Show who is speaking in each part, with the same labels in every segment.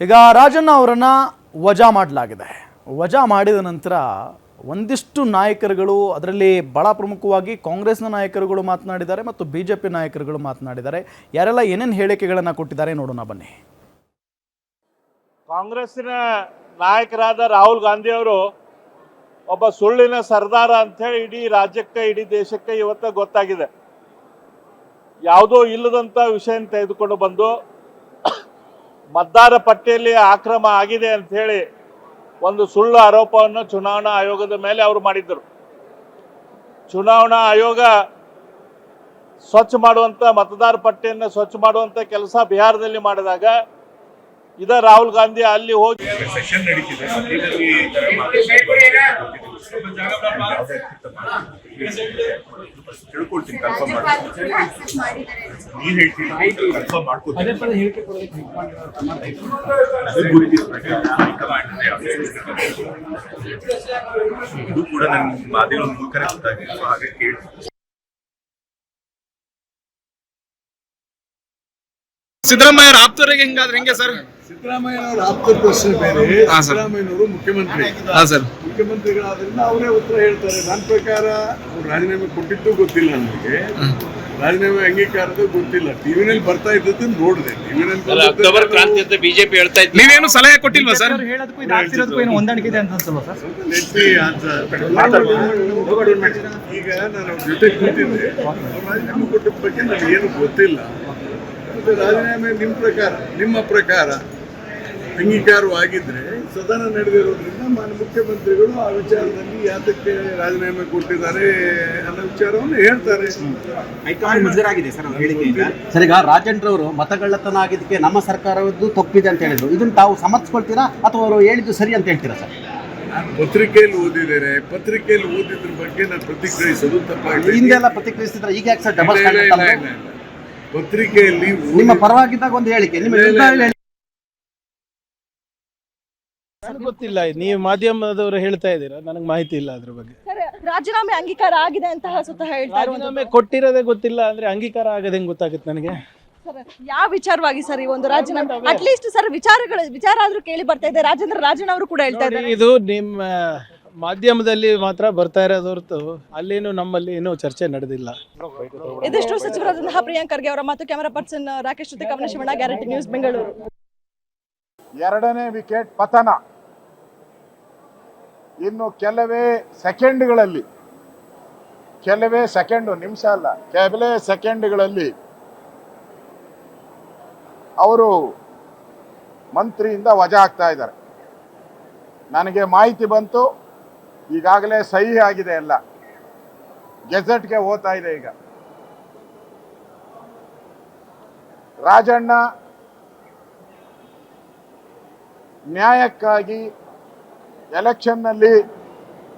Speaker 1: ಈಗ ರಾಜಣ್ಣ ಅವರನ್ನು ವಜಾ ಮಾಡಲಾಗಿದೆ. ವಜಾ ಮಾಡಿದ ನಂತರ ಒಂದಿಷ್ಟು ನಾಯಕರುಗಳು ಅದರಲ್ಲಿ ಬಹಳ ಪ್ರಮುಖವಾಗಿ ಕಾಂಗ್ರೆಸ್ನ ನಾಯಕರುಗಳು ಮಾತನಾಡಿದ್ದಾರೆ ಮತ್ತು ಬಿ ಜೆ ಪಿ ನಾಯಕರುಗಳು ಮಾತನಾಡಿದ್ದಾರೆ. ಯಾರೆಲ್ಲ ಏನೇನು ಹೇಳಿಕೆಗಳನ್ನು ಕೊಟ್ಟಿದ್ದಾರೆ ನೋಡೋಣ ಬನ್ನಿ.
Speaker 2: ಕಾಂಗ್ರೆಸ್ಸಿನ ನಾಯಕರಾದ ರಾಹುಲ್ ಗಾಂಧಿ ಅವರು ಒಬ್ಬ ಸುಳ್ಳಿನ ಸರ್ದಾರ ಅಂತೇಳಿ ಇಡೀ ರಾಜ್ಯಕ್ಕೆ, ಇಡೀ ದೇಶಕ್ಕೆ ಇವತ್ತು ಗೊತ್ತಾಗಿದೆ. ಯಾವುದೋ ಇಲ್ಲದಂಥ ವಿಷಯ ತೆಗೆದುಕೊಂಡು ಬಂದು ಮತದಾರ ಪಟ್ಟಿಯಲ್ಲಿ ಆಕ್ರಮ ಆಗಿದೆ ಅಂತ ಹೇಳಿ ಒಂದು ಸುಳ್ಳು ಆರೋಪವನ್ನು ಚುನಾವಣಾ ಆಯೋಗದ ಮೇಲೆ ಅವರು ಮಾಡಿದ್ದರು. ಚುನಾವಣಾ ಆಯೋಗ ಸ್ವಚ್ಛ ಮಾಡುವಂತ, ಮತದಾರ ಪಟ್ಟಿಯನ್ನು ಸ್ವಚ್ಛ ಮಾಡುವಂತ ಕೆಲಸ ಬಿಹಾರದಲ್ಲಿ ಮಾಡಿದಾಗ ಇದ ರಾಹುಲ್ ಗಾಂಧಿ ಅಲ್ಲಿ ಹೋಗಿ
Speaker 3: ತಿಳ್ಕೊಳ್ತೀನಿ ಕನ್ಫರ್ಮ್ ಮಾಡ್ತೀನಿ. ನೀನ್ ಹೇಳ್ತೀನಿ ಕನ್ಫರ್ಮ್ ಮಾಡ್ಕೊತೀನಿ. ಅದು. ಹೈಕಮಾಂಡ್ ಇದೆ, ಕೂಡ ನನ್ನ ಮಾಧ್ಯಮದ ಮೂಲಕನೇ ಗೊತ್ತಾಗಿದೆ ಸೊ ಹಾಗೆ ಕೇಳಿ.
Speaker 4: ಸಿದ್ದರಾಮಯ್ಯ ಆಪ್ತರಿಗೆ ಹಿಂಗಾದ್ರೆ ಹೆಂಗೆ ಸರ್?
Speaker 5: ಸಿದ್ದರಾಮಯ್ಯನವರ ಆಪ್ತ ಪ್ರಶ್ನೆ ಬೇರೆ
Speaker 4: ಹಾ, ಸರ್.
Speaker 5: ಸಿದ್ದರಾಮಯ್ಯನವರು ಮುಖ್ಯಮಂತ್ರಿ.
Speaker 4: ಹಾ ಸರ್.
Speaker 5: ಮುಖ್ಯಮಂತ್ರಿಗಳಾದ್ರಿಂದ ಅವರೇ ಉತ್ತರ ಹೇಳ್ತಾರೆ. ನನ್ನ ಪ್ರಕಾರ ಅವ್ರು ರಾಜೀನಾಮೆ ಕೊಟ್ಟಿದ್ದು ಗೊತ್ತಿಲ್ಲ ನನಗೆ ರಾಜೀನಾಮೆ ಅಂಗೀಕಾರದ ಗೊತ್ತಿಲ್ಲ. ಟಿವಿನಲ್ಲಿ ಬರ್ತಾ ಇದ್ದದ್ದು ನೋಡಿದೆ.
Speaker 6: ಅಕ್ಟೋಬರ್ ಕ್ರಾಂತಿ ಅಂತ ಬಿಜೆಪಿ ಹೇಳ್ತಾ ಇತ್ತು
Speaker 4: ನೀವೇನು ಸಲಹೆ ಕೊಟ್ಟಿಲ್ವಾ ಸರ್?
Speaker 1: ಹೊಂದಾಣಿಕೆ ಇದೆ ಅಂತ
Speaker 5: ಈಗ ನಾನು ಅವ್ರ ಜೊತೆ ಕೂತಿದ್ದೆ. ಅವ್ರು ರಾಜೀನಾಮೆ ಕೊಟ್ಟಿದ್ದ ಬಗ್ಗೆ ನನಗೇನು ಏನು ಗೊತ್ತಿಲ್ಲ. ಮತ್ತೆ ರಾಜೀನಾಮೆ ನಿಮ್ಮ ಪ್ರಕಾರ ನಿಮ್ಮ ಪ್ರಕಾರ ಅಂಗೀಕಾರವಾಗಿದ್ರೆ ಸದನ ನಡೆದಿರೋದ್ರಿಂದ ಮಾನ್ಯ ಮುಖ್ಯಮಂತ್ರಿಗಳು ಆ ವಿಚಾರದಲ್ಲಿ ಯಾತಕ್ಕೆ ರಾಜೀನಾಮೆ ಕೊಟ್ಟಿದ್ದಾರೆ ಅನ್ನೋ ವಿಚಾರವನ್ನು ಹೇಳ್ತಾರೆ.
Speaker 7: ಸರ್ ಅವ್ರ ಹೇಳಿಕೆಯಿಂದ ಸರ್ ಈಗ ರಾಜೇಂದ್ರ ಅವರು ಮತಗಳ್ಳತನ ಆಗಿದ್ದಕ್ಕೆ ನಮ್ಮ ಸರ್ಕಾರದ್ದು ತಪ್ಪಿದೆ ಅಂತ ಹೇಳಿದ್ರು. ಇದನ್ನ ತಾವು ಸಮರ್ಥಿಸ್ಕೊಳ್ತೀರಾ ಅಥವಾ ಅವರು ಹೇಳಿದ್ದು ಸರಿ ಅಂತ ಹೇಳ್ತೀರಾ ಸರ್?
Speaker 5: ನಾನು ಪತ್ರಿಕೆಯಲ್ಲಿ ಓದಿದ್ದೇನೆ. ಪತ್ರಿಕೆಯಲ್ಲಿ ಓದಿದ್ರ ಬಗ್ಗೆ ನಾನು ಪ್ರತಿಕ್ರಿಯಿಸೋದು ತಪ್ಪಾಗಿದೆ.
Speaker 7: ಹಿಂದೆಲ್ಲ ಪ್ರತಿಕ್ರಿಯಿಸಿದ್ರೆ ಈಗ ಯಾಕೆ ಸರ್ ಡಬಲ್.
Speaker 5: ಪತ್ರಿಕೆಯಲ್ಲಿ
Speaker 7: ನಿಮ್ಮ ಪರವಾಗಿದ್ದಾಗ ಒಂದು ಹೇಳಿಕೆ. ನಿಮ್ಮ
Speaker 8: ನನಗೆ ಗೊತ್ತಿಲ್ಲ. ನೀವು ಮಾಧ್ಯಮದವರು ಹೇಳ್ತಾ ಇದ್ದೀರಾ? ನನಗೆ ಮಾಹಿತಿ ಇಲ್ಲ ಅದ್ರ ಬಗ್ಗೆ.
Speaker 9: ಸರ್ ರಾಜೀನಾಮೆ ಅಂಗೀಕಾರ ಆಗಿದೆ ಅಂತ ಸುತ್ತ ಹೇಳ್ತಾರೆ
Speaker 8: ರಾಜೀನಾಮೆ. ಕೊಟ್ಟಿರೋದೇ ಗೊತ್ತಿಲ್ಲ ಅಂದ್ರೆ ಅಂಗೀಕಾರ ಆಗದೆ ಹೆಂಗ್ ಗೊತ್ತಾಗುತ್ತೆ ನನಗೆ?
Speaker 9: ಸರ್ ಯಾವ ವಿಚಾರವಾಗಿ ಸರ್ ಈ ಒಂದು ರಾಜೀನಾಮೆ? ಅಟ್ಲೀಸ್ಟ್ ಸರ್ ವಿಚಾರಗಳು ವಿಚಾರ ಆದ್ರೂ ಕೇಳಿ ಬರ್ತಾ ಇದೆ ರಾಜೇಂದ್ರ ರಾಜನ್ ಅವರು ಕೂಡ ಹೇಳ್ತಾ ಇದ್ದಾರೆ.
Speaker 8: ಇದು ನಿಮ್ಮ ಮಾಧ್ಯಮದಲ್ಲಿ ಮಾತ್ರ ಬರ್ತಾ ಇರೋದು ಹೊರತು ಅಲ್ಲೇನು ನಮ್ಮಲ್ಲಿ ಏನೂ ಚರ್ಚೆ ನಡೆದಿಲ್ಲ.
Speaker 9: ಇದಿಷ್ಟು ಸಚಿವರಾದಂತಹ ಪ್ರಿಯಾಂಕ್ ಖರ್ಗೆ ಅವರ ಮತ್ತು ಕ್ಯಾಮರಾ ಪರ್ಸನ್ ರಾಕೇಶ್ ಜೊತೆ ಕವನ ಶಿವಣ್ಣ ಗ್ಯಾರಂಟಿ ನ್ಯೂಸ್ ಬೆಂಗಳೂರು.
Speaker 2: ಎರಡನೇ ವಿಕೆಟ್ ಪತನ. ಇನ್ನು ಕೆಲವೇ ಸೆಕೆಂಡ್ಗಳಲ್ಲಿ, ಕೆಲವೇ ಸೆಕೆಂಡು, ನಿಮಿಷ ಅಲ್ಲ, ಕೆಲವೇ ಸೆಕೆಂಡ್ಗಳಲ್ಲಿ ಅವರು ಮಂತ್ರಿಯಿಂದ ವಜಾ ಆಗ್ತಾ ಇದ್ದಾರೆ. ನನಗೆ ಮಾಹಿತಿ ಬಂತು, ಈಗಾಗಲೇ ಸಹಿ ಆಗಿದೆ ಎಲ್ಲ. ಗೆಜೆಟ್ಗೆ ಓದ್ತಾ ಇದೆ ಈಗ. ರಾಜಣ್ಣ ನ್ಯಾಯಕ್ಕಾಗಿ ಎಲೆಕ್ಷನ್ನಲ್ಲಿ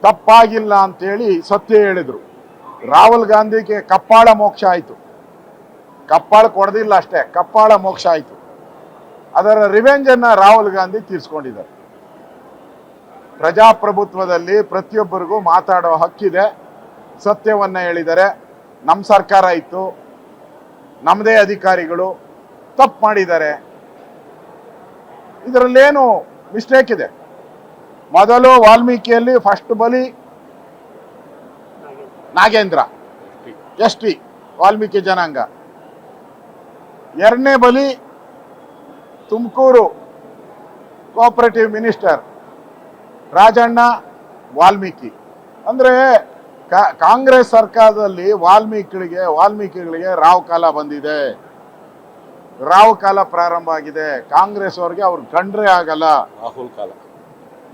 Speaker 2: ತಪ್ಪಾಗಿಲ್ಲ ಅಂತೇಳಿ ಸತ್ಯ ಹೇಳಿದರು. ರಾಹುಲ್ ಗಾಂಧಿಗೆ ಕಪ್ಪಾಳ ಮೋಕ್ಷ ಆಯಿತು. ಕಪ್ಪಾಳ ಕೊಡದಿಲ್ಲ ಅಷ್ಟೇ, ಕಪ್ಪಾಳ ಮೋಕ್ಷ ಆಯಿತು. ಅದರ ರಿವೆಂಜನ್ನು ರಾಹುಲ್ ಗಾಂಧಿ ತೀರಿಸ್ಕೊಂಡಿದ್ದಾರೆ. ಪ್ರಜಾಪ್ರಭುತ್ವದಲ್ಲಿ ಪ್ರತಿಯೊಬ್ಬರಿಗೂ ಮಾತಾಡೋ ಹಕ್ಕಿದೆ, ಸತ್ಯವನ್ನು ಹೇಳಿದರೆ ನಮ್ಮ ಸರ್ಕಾರ ಇತ್ತು ನಮ್ಮದೇ ಅಧಿಕಾರಿಗಳು ತಪ್ಪು ಮಾಡಿದ್ದಾರೆ. ಇದರಲ್ಲೇನು ಮಿಸ್ಟೇಕ್ ಇದೆ? ಮೊದಲು ವಾಲ್ಮೀಕಿಯಲ್ಲಿ ಫಸ್ಟ್ ಬಲಿ ನಾಗೇಂದ್ರ. ಎಸ್ ಟಿ, ವಾಲ್ಮೀಕಿ ಜನಾಂಗ. ಎರಡನೇ ಬಲಿ ತುಮಕೂರು ಕೋಆಪರೇಟಿವ್ ಮಿನಿಸ್ಟರ್ ರಾಜಣ್ಣ ವಾಲ್ಮೀಕಿ. ಅಂದರೆ ಕಾಂಗ್ರೆಸ್ ಸರ್ಕಾರದಲ್ಲಿ ವಾಲ್ಮೀಕಿಗಳಿಗೆ ವಾಲ್ಮೀಕಿಗಳಿಗೆ ರಾವ್ ಕಾಲ ಬಂದಿದೆ. ರಾವ್ ಕಾಲ ಪ್ರಾರಂಭ ಆಗಿದೆ. ಕಾಂಗ್ರೆಸ್ ಅವ್ರಿಗೆ ಅವ್ರು ಕಂಡ್ರೆ ಆಗಲ್ಲ.
Speaker 6: ರಾಹುಲ್ ಕಾಲ.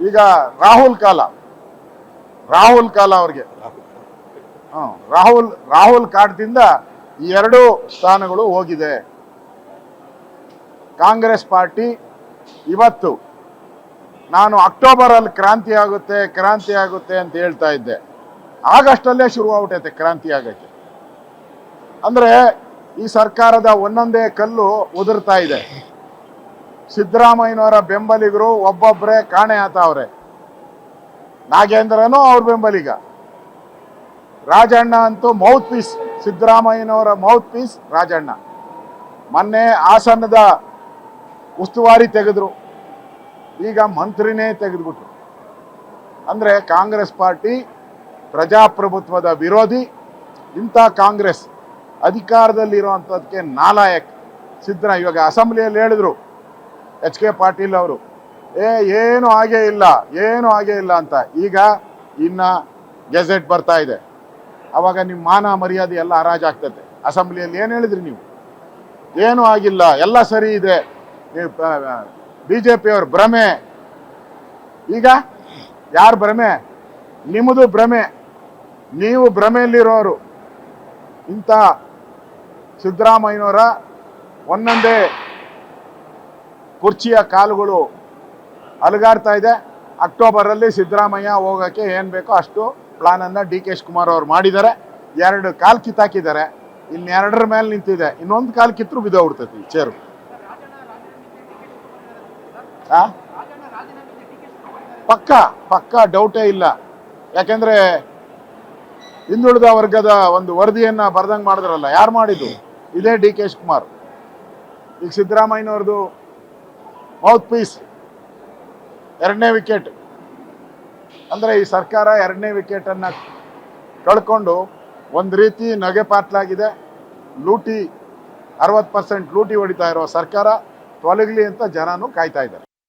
Speaker 2: ಈಗ ರಾಹುಲ್ ಕಾಲ. ರಾಹುಲ್ ಕಾಲ ಅವ್ರಿಗೆ. ರಾಹುಲ್ ರಾಹುಲ್ ಕಾಟದಿಂದ ಈ ಎರಡು ಸ್ಥಾನಗಳು ಹೋಗಿದೆ. ಕಾಂಗ್ರೆಸ್ ಪಾರ್ಟಿ ಇವತ್ತು. ನಾನು ಅಕ್ಟೋಬರ್ ಅಲ್ಲಿ ಕ್ರಾಂತಿ ಆಗುತ್ತೆ ಕ್ರಾಂತಿ ಆಗುತ್ತೆ ಅಂತ ಹೇಳ್ತಾ ಇದ್ದೆ. ಆಗಸ್ಟಲ್ಲೇ ಶುರು ಆಗ್ಬಿಟ್ಟೈತೆ ಕ್ರಾಂತಿ ಆಗಕ್ಕೆ. ಅಂದ್ರೆ ಈ ಸರ್ಕಾರದ ಒಂದೊಂದೇ ಕಲ್ಲು ಉದುರ್ತಾ ಇದೆ. ಸಿದ್ದರಾಮಯ್ಯನವರ ಬೆಂಬಲಿಗರು ಒಬ್ಬೊಬ್ಬರೇ ಕಾಣೆ ಆತವ್ರೆ. ನಾಗೇಂದ್ರನೂ ಅವ್ರ ಬೆಂಬಲಿಗ. ರಾಜಣ್ಣ ಅಂತೂ ಮೌತ್ ಪೀಸ್ ಸಿದ್ದರಾಮಯ್ಯನವರ ಮೌತ್ ಪೀಸ್ ರಾಜಣ್ಣ. ಮೊನ್ನೆ ಹಾಸನದ ಉಸ್ತುವಾರಿ ತೆಗೆದ್ರು. ಈಗ ಮಂತ್ರಿನೇ ತೆಗೆದುಬಿಟ್ರು. ಅಂದರೆ ಕಾಂಗ್ರೆಸ್ ಪಾರ್ಟಿ ಪ್ರಜಾಪ್ರಭುತ್ವದ ವಿರೋಧಿ, ಇಂಥ ಕಾಂಗ್ರೆಸ್ ಅಧಿಕಾರದಲ್ಲಿರುವಂಥದ್ದಕ್ಕೆ ನಾಲಾಯಕ್. ಸಿದ್ದರ ಇವಾಗ ಅಸೆಂಬ್ಲಿಯಲ್ಲಿ ಹೇಳಿದ್ರು. ಎಚ್ ಕೆ ಪಾಟೀಲ್ ಅವರು. ಏ, ಏನು ಆಗೇ ಇಲ್ಲ, ಏನು ಆಗೇ ಇಲ್ಲ ಅಂತ. ಈಗ ಇನ್ನ ಗೆಜೆಟ್ ಬರ್ತಾ ಇದೆ. ಅವಾಗ ನಿಮ್ಮ ಮಾನ ಮರ್ಯಾದೆ ಎಲ್ಲ ಹರಾಜಾಗ್ತದೆ ಅಸೆಂಬ್ಲಿಯಲ್ಲಿ ಏನು ಹೇಳಿದ್ರಿ ನೀವು? ಏನೂ ಆಗಿಲ್ಲ, ಎಲ್ಲ ಸರಿ ಇದೆ. ನೀವು ಬಿ ಜೆ ಪಿಯವ್ರ ಭ್ರಮೆ. ಈಗ ಯಾರು ಭ್ರಮೆ? ನಿಮ್ಮದು ಭ್ರಮೆ. ನೀವು ಭ್ರಮೆಯಲ್ಲಿರೋರು. ಇಂಥ ಸಿದ್ದರಾಮಯ್ಯನವರ ಒಂದೊಂದೇ ಕುರ್ಚಿಯ ಕಾಲುಗಳು ಅಲುಗಾಡ್ತಾ ಇದೆ. ಅಕ್ಟೋಬರಲ್ಲಿ ಸಿದ್ದರಾಮಯ್ಯ ಹೋಗೋಕ್ಕೆ ಏನು ಬೇಕೋ ಅಷ್ಟು ಪ್ಲಾನನ್ನು ಡಿ ಕೆ ಶಿವಕುಮಾರ್ ಅವ್ರು ಮಾಡಿದ್ದಾರೆ. ಎರಡು ಕಾಲು ಕಿತ್ತಾಕಿದ್ದಾರೆ. ಇನ್ನೆರಡರ ಮೇಲೆ ನಿಂತಿದೆ. ಇನ್ನೊಂದು ಕಾಲು ಕಿತ್ತರೂ ಬಿದ್ದೋಗ್ಬಿಡ್ತೈತಿ ಚೇರು ಆ? ಪಕ್ಕ ಪಕ್ಕ ಡೌಟೇ ಇಲ್ಲ. ಯಾಕೆಂದ್ರೆ ಹಿಂದುಳಿದ ವರ್ಗದ ಒಂದು ವರದಿಯನ್ನು ಬರ್ದಂಗೆ ಮಾಡಿದ್ರಲ್ಲ, ಯಾರು ಮಾಡಿದ್ದು? ಇದೇ ಡಿ ಕೆ ಶಿವಕುಮಾರ್ ಈಗ ಸಿದ್ದರಾಮಯ್ಯನವ್ರದ್ದು ಮೌತ್ ಪೀಸ್ ಎರಡನೇ ವಿಕೆಟ್ ಅಂದರೆ ಈ ಸರ್ಕಾರ ಎರಡನೇ ವಿಕೆಟನ್ನು ಕಳ್ಕೊಂಡು ಒಂದು ರೀತಿ ನಗೆ ಪಾಟ್ಲಾಗಿದೆ ಲೂಟಿ, ಅರವತ್ತು ಪರ್ಸೆಂಟ್ ಲೂಟಿ ಹೊಡಿತಾ ಇರೋ ಸರ್ಕಾರ, ತೊಲಗಲಿ ಅಂತ ಜನನು ಕಾಯ್ತಾ ಇದ್ದಾರೆ.